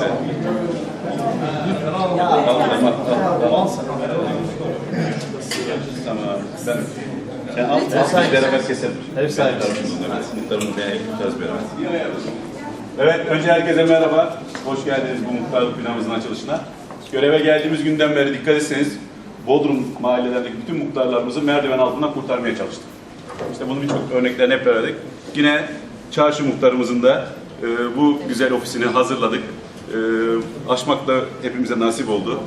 mi? Tamam. Tamam. Ben sen al, al beraber keselim. Hep sahibi. Muhtarımı beğeneceğiz beraber. Evet, önce herkese merhaba. Hoş geldiniz bu muhtarlık binamızın açılışına. Göreve geldiğimiz günden beri dikkat etseniz Bodrum mahallelerindeki bütün muhtarlarımızı merdiven altından kurtarmaya çalıştık. İşte bunun birçok örneklerini hep verdik. Yine çarşı muhtarımızın da e, bu güzel ofisini hazırladık. E, açmak da hepimize nasip oldu.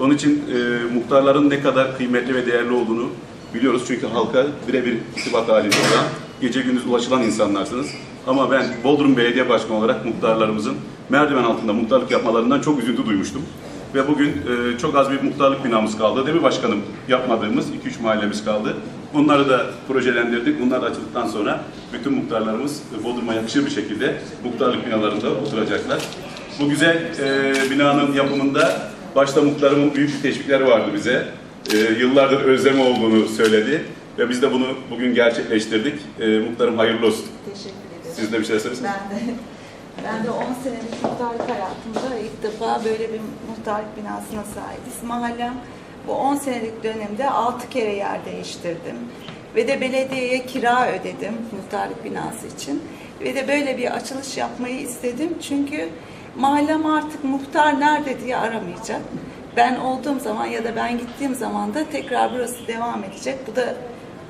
Onun için e, muhtarların ne kadar kıymetli ve değerli olduğunu biliyoruz. Çünkü halka birebir irtibat halinde olan, gece gündüz ulaşılan insanlarsınız. Ama ben Bodrum Belediye Başkanı olarak muhtarlarımızın merdiven altında muhtarlık yapmalarından çok üzüntü duymuştum. Ve bugün e, çok az bir muhtarlık binamız kaldı. Değil mi başkanım? Yapmadığımız 2-3 mahallemiz kaldı. Bunları da projelendirdik. Bunlar da açıldıktan sonra bütün muhtarlarımız Bodrum'a yakışır bir şekilde muhtarlık binalarında oturacaklar. Bu güzel e, binanın yapımında başta muhtarımın büyük bir teşvikleri vardı bize. E, yıllardır özlemi olduğunu söyledi. Ve biz de bunu bugün gerçekleştirdik. E, muhtarım hayırlı olsun. Teşekkür ederim. Siz de bir şey söylersiniz. Ben de ben de 10 senelik muhtarlık hayatımda ilk defa böyle bir muhtarlık binasına sahibiz. Mahallem bu 10 senelik dönemde 6 kere yer değiştirdim. Ve de belediyeye kira ödedim muhtarlık binası için. Ve de böyle bir açılış yapmayı istedim. Çünkü mahallem artık muhtar nerede diye aramayacak. Ben olduğum zaman ya da ben gittiğim zaman da tekrar burası devam edecek. Bu da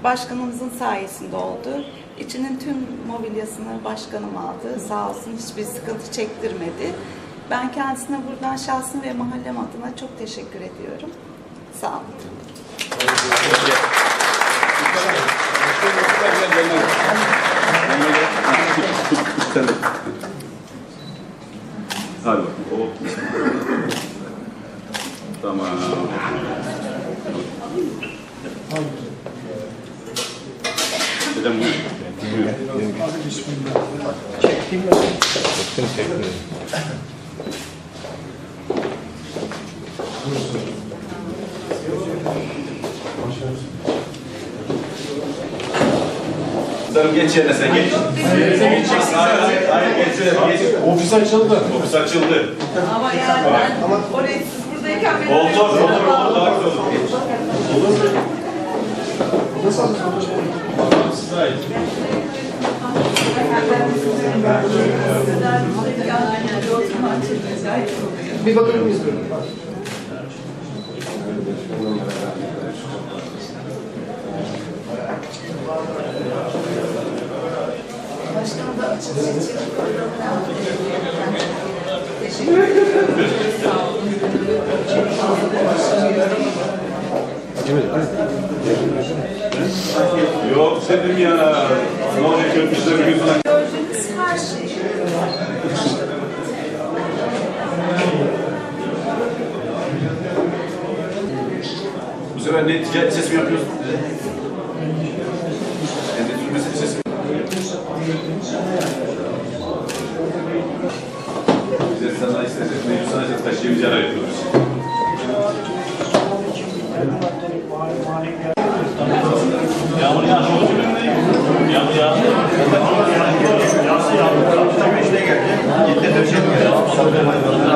başkanımızın sayesinde oldu. İçinin tüm mobilyasını başkanım aldı. Sağ olsun hiçbir sıkıntı çektirmedi. Ben kendisine buradan şahsım ve mahallem adına çok teşekkür ediyorum. Sağ olun. Sen de. Hadi. Oh. Tamam. Dedem buyur. Buyur. Sarım geç yerine sen geç. Sen geçeceksin. Hayır, hayır, hayır, geç yerine, geç. Ofis açıldı. Ofis açıldı. Ama yani ben oraya siz buradayken beni Olur, olur, olur, daha güzel olur. Geç. Size ait. Bir bakabilir miyiz? Açılış için Teşekkür ederim. Sağ olun. Çok fazla. Yok dedim ya. Ne olacak gün falan. Gördüğünüz her şey. Bu sefer ne ticaret ses mi yapıyorsun? Endüstri ses mi? Bize sanayi sesi, mevcut sanayi sesi taşıyamayacağını yapıyoruz. Yağmur yağdı. Yağmur yağdı. Yağsı yağdı. Akşam 5'te geldi. 7'de dönecek.